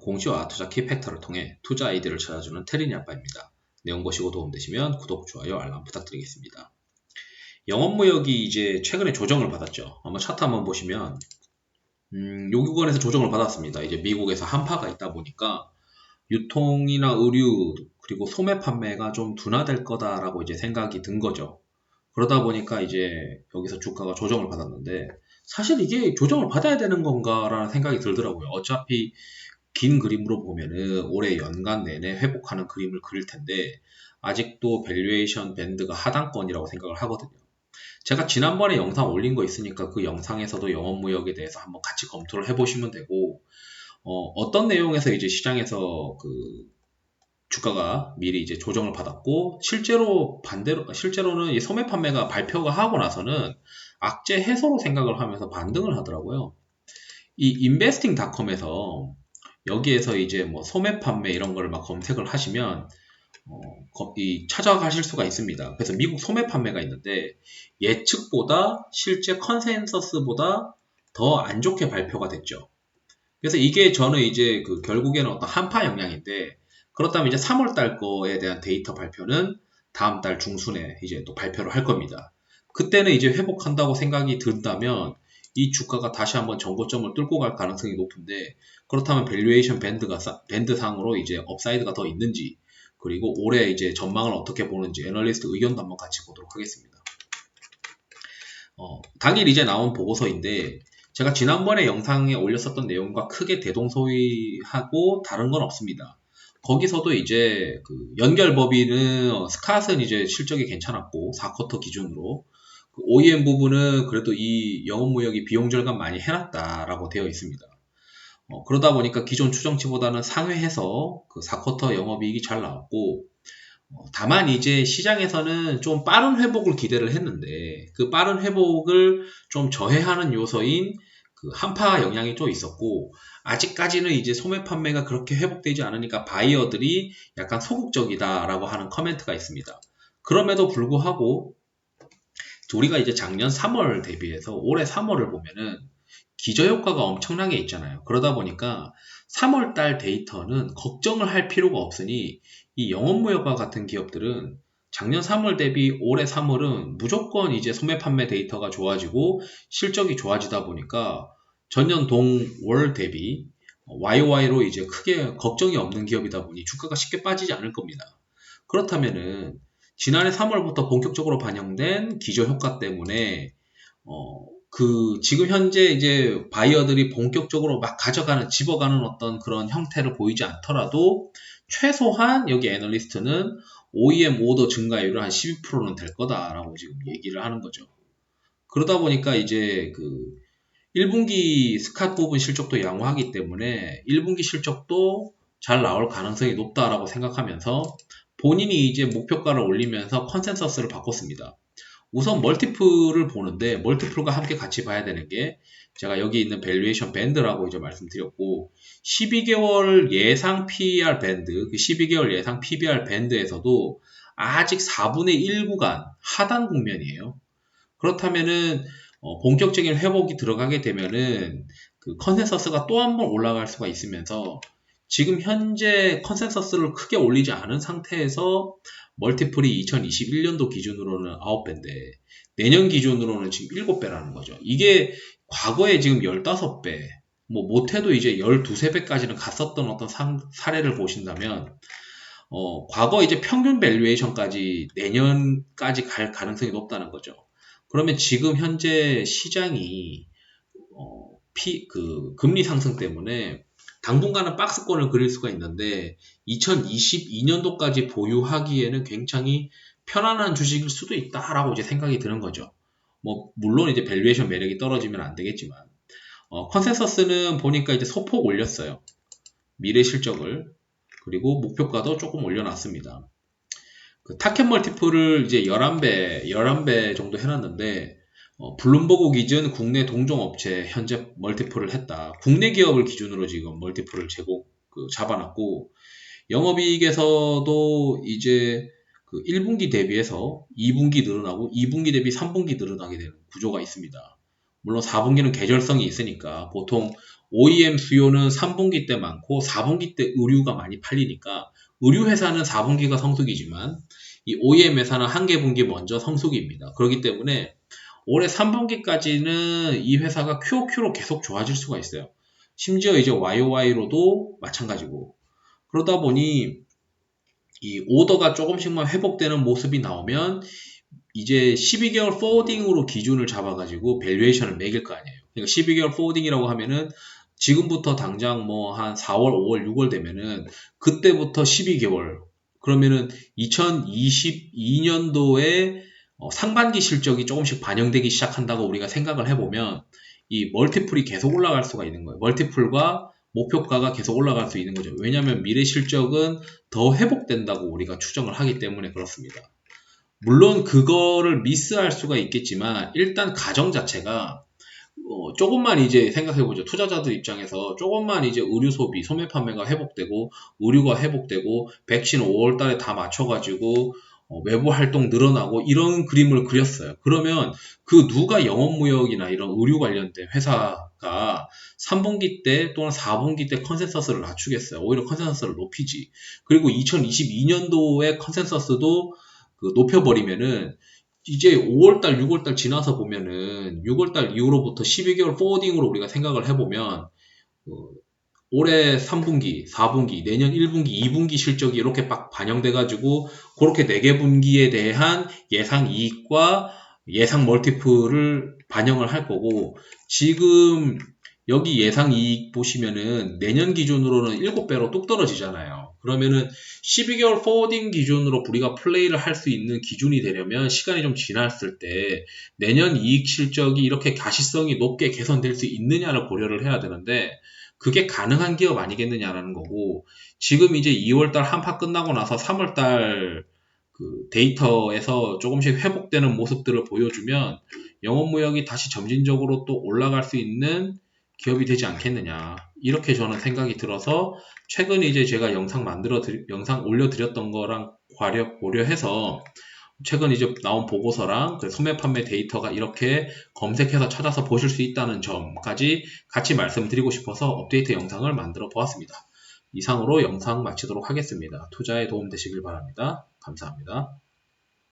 공시와 투자 키팩터를 통해 투자 아이디를 찾아주는 테리니 아빠입니다. 내용 보시고 도움되시면 구독, 좋아요, 알람 부탁드리겠습니다. 영업무역이 이제 최근에 조정을 받았죠. 한번 차트 한번 보시면 음, 요 구간에서 조정을 받았습니다. 이제 미국에서 한파가 있다 보니까 유통이나 의류 그리고 소매 판매가 좀 둔화될 거다라고 이제 생각이 든 거죠. 그러다 보니까 이제 여기서 주가가 조정을 받았는데 사실 이게 조정을 받아야 되는 건가라는 생각이 들더라고요. 어차피 긴 그림으로 보면은 올해 연간 내내 회복하는 그림을 그릴 텐데 아직도 밸류에이션 밴드가 하단권이라고 생각을 하거든요. 제가 지난번에 영상 올린 거 있으니까 그 영상에서도 영업무역에 대해서 한번 같이 검토를 해보시면 되고 어, 떤 내용에서 이제 시장에서 그 주가가 미리 이제 조정을 받았고 실제로 반대로 실제로는 이 소매 판매가 발표가 하고 나서는 악재 해소로 생각을 하면서 반등을 하더라고요. 이 인베스팅닷컴에서 여기에서 이제 뭐 소매 판매 이런 걸 막 검색을 하시면 어, 이 찾아가실 수가 있습니다. 그래서 미국 소매 판매가 있는데 예측보다 실제 컨센서스보다 더 안 좋게 발표가 됐죠. 그래서 이게 저는 이제 그 결국에는 어떤 한파 영향인데 그렇다면 이제 3월 달 거에 대한 데이터 발표는 다음 달 중순에 이제 또 발표를 할 겁니다. 그때는 이제 회복한다고 생각이 든다면 이 주가가 다시 한번 정고점을 뚫고 갈 가능성이 높은데 그렇다면 밸류에이션 밴드가 밴드 상으로 이제 업사이드가 더 있는지 그리고 올해 이제 전망을 어떻게 보는지 애널리스트 의견도 한번 같이 보도록 하겠습니다. 어, 당일 이제 나온 보고서인데 제가 지난번에 영상에 올렸었던 내용과 크게 대동소이하고 다른 건 없습니다. 거기서도 이제 그 연결 법인은 스캇은 이제 실적이 괜찮았고 4쿼터 기준으로 그 OEM 부분은 그래도 이 영업 무역이 비용 절감 많이 해놨다라고 되어 있습니다. 어, 그러다 보니까 기존 추정치보다는 상회해서 그 4쿼터 영업이익이 잘 나왔고 어, 다만 이제 시장에서는 좀 빠른 회복을 기대를 했는데 그 빠른 회복을 좀 저해하는 요소인 그 한파 영향이 좀 있었고 아직까지는 이제 소매 판매가 그렇게 회복되지 않으니까 바이어들이 약간 소극적이다라고 하는 커멘트가 있습니다. 그럼에도 불구하고 우리가 이제 작년 3월 대비해서 올해 3월을 보면은 기저효과가 엄청나게 있잖아요. 그러다 보니까 3월 달 데이터는 걱정을 할 필요가 없으니 이 영업무역과 같은 기업들은 작년 3월 대비 올해 3월은 무조건 이제 소매 판매 데이터가 좋아지고 실적이 좋아지다 보니까 전년 동월 대비 YOY로 이제 크게 걱정이 없는 기업이다 보니 주가가 쉽게 빠지지 않을 겁니다. 그렇다면은 지난해 3월부터 본격적으로 반영된 기저 효과 때문에 어, 그 지금 현재 이제 바이어들이 본격적으로 막 가져가는 집어가는 어떤 그런 형태를 보이지 않더라도 최소한 여기 애널리스트는 OEM 오더 증가율을 한 12%는 될 거다라고 지금 얘기를 하는 거죠. 그러다 보니까 이제 그 1분기 스캇 부분 실적도 양호하기 때문에 1분기 실적도 잘 나올 가능성이 높다라고 생각하면서 본인이 이제 목표가를 올리면서 컨센서스를 바꿨습니다. 우선 멀티플을 보는데 멀티플과 함께 같이 봐야 되는 게 제가 여기 있는 밸류에이션 밴드라고 이제 말씀드렸고 12개월 예상 PER 밴드, 그 12개월 예상 PBR 밴드에서도 아직 4분의 1 구간 하단 국면이에요. 그렇다면은 어, 본격적인 회복이 들어가게 되면은 그 컨센서스가 또 한 번 올라갈 수가 있으면서 지금 현재 컨센서스를 크게 올리지 않은 상태에서 멀티플이 2021년도 기준으로는 9배인데 내년 기준으로는 지금 7배라는 거죠. 이게 과거에 지금 15배, 뭐 못해도 이제 12, 3배까지는 갔었던 어떤 상, 사례를 보신다면 어, 과거 이제 평균 밸류에이션까지 내년까지 갈 가능성이 높다는 거죠. 그러면 지금 현재 시장이 어, 피, 그 금리 상승 때문에 당분간은 박스권을 그릴 수가 있는데 2022년도까지 보유하기에는 굉장히 편안한 주식일 수도 있다라고 이제 생각이 드는 거죠. 뭐 물론 이제 밸류에이션 매력이 떨어지면 안 되겠지만 어, 컨센서스는 보니까 이제 소폭 올렸어요. 미래 실적을 그리고 목표가도 조금 올려놨습니다. 그 타켓 멀티플을 이제 11배, 11배 정도 해놨는데 어, 블룸버그 기준 국내 동종업체 현재 멀티플을 했다. 국내 기업을 기준으로 지금 멀티플을 제공 그 잡아놨고 영업이익에서도 이제 그 1분기 대비해서 2분기 늘어나고 2분기 대비 3분기 늘어나게 되는 구조가 있습니다. 물론 4분기는 계절성이 있으니까 보통 OEM 수요는 3분기 때 많고 4분기 때 의류가 많이 팔리니까 의류 회사는 4분기가 성수기지만 이 OEM 회사는 한 개 분기 먼저 성수기입니다. 그렇기 때문에 올해 3분기까지는 이 회사가 QOQ로 계속 좋아질 수가 있어요. 심지어 이제 YOY로도 마찬가지고 그러다 보니 이 오더가 조금씩만 회복되는 모습이 나오면 이제 12개월 포워딩으로 기준을 잡아가지고 밸류에이션을 매길 거 아니에요. 그러니까 12개월 포워딩이라고 하면은 지금부터 당장 뭐 한 4월, 5월, 6월 되면은 그때부터 12개월 그러면은 2022년도에 어, 상반기 실적이 조금씩 반영되기 시작한다고 우리가 생각을 해보면 이 멀티플이 계속 올라갈 수가 있는 거예요. 멀티플과 목표가가 계속 올라갈 수 있는 거죠. 왜냐하면 미래 실적은 더 회복된다고 우리가 추정을 하기 때문에 그렇습니다. 물론 그거를 미스할 수가 있겠지만 일단 가정 자체가 어, 조금만 이제 생각해보죠. 투자자들 입장에서 조금만 이제 의류 소비, 소매 판매가 회복되고, 의류가 회복되고, 백신 5월 달에 다 맞춰가지고, 어, 외부 활동 늘어나고, 이런 그림을 그렸어요. 그러면 그 누가 영업무역이나 이런 의류 관련된 회사가 3분기 때 또는 4분기 때 컨센서스를 낮추겠어요. 오히려 컨센서스를 높이지. 그리고 2022년도의 컨센서스도 그 높여버리면은 이제 5월달, 6월달 지나서 보면은 6월달 이후로부터 12개월 포워딩으로 우리가 생각을 해보면 어, 올해 3분기, 4분기, 내년 1분기, 2분기 실적이 이렇게 막 반영돼가지고 그렇게 4개 분기에 대한 예상 이익과 예상 멀티플을 반영을 할 거고 지금 여기 예상 이익 보시면은 내년 기준으로는 7배로 뚝 떨어지잖아요. 그러면은 12개월 포워딩 기준으로 우리가 플레이를 할 수 있는 기준이 되려면 시간이 좀 지났을 때 내년 이익 실적이 이렇게 가시성이 높게 개선될 수 있느냐를 고려를 해야 되는데 그게 가능한 기업 아니겠느냐라는 거고 지금 이제 2월달 한파 끝나고 나서 3월달 그 데이터에서 조금씩 회복되는 모습들을 보여주면 영업무역이 다시 점진적으로 또 올라갈 수 있는 기업이 되지 않겠느냐. 이렇게 저는 생각이 들어서 최근 이제 제가 영상 만들어 드리, 영상 올려드렸던 거랑 과려, 고려해서 최근 이제 나온 보고서랑 그 소매 판매 데이터가 이렇게 검색해서 찾아서 보실 수 있다는 점까지 같이 말씀드리고 싶어서 업데이트 영상을 만들어 보았습니다. 이상으로 영상 마치도록 하겠습니다. 투자에 도움 되시길 바랍니다. 감사합니다.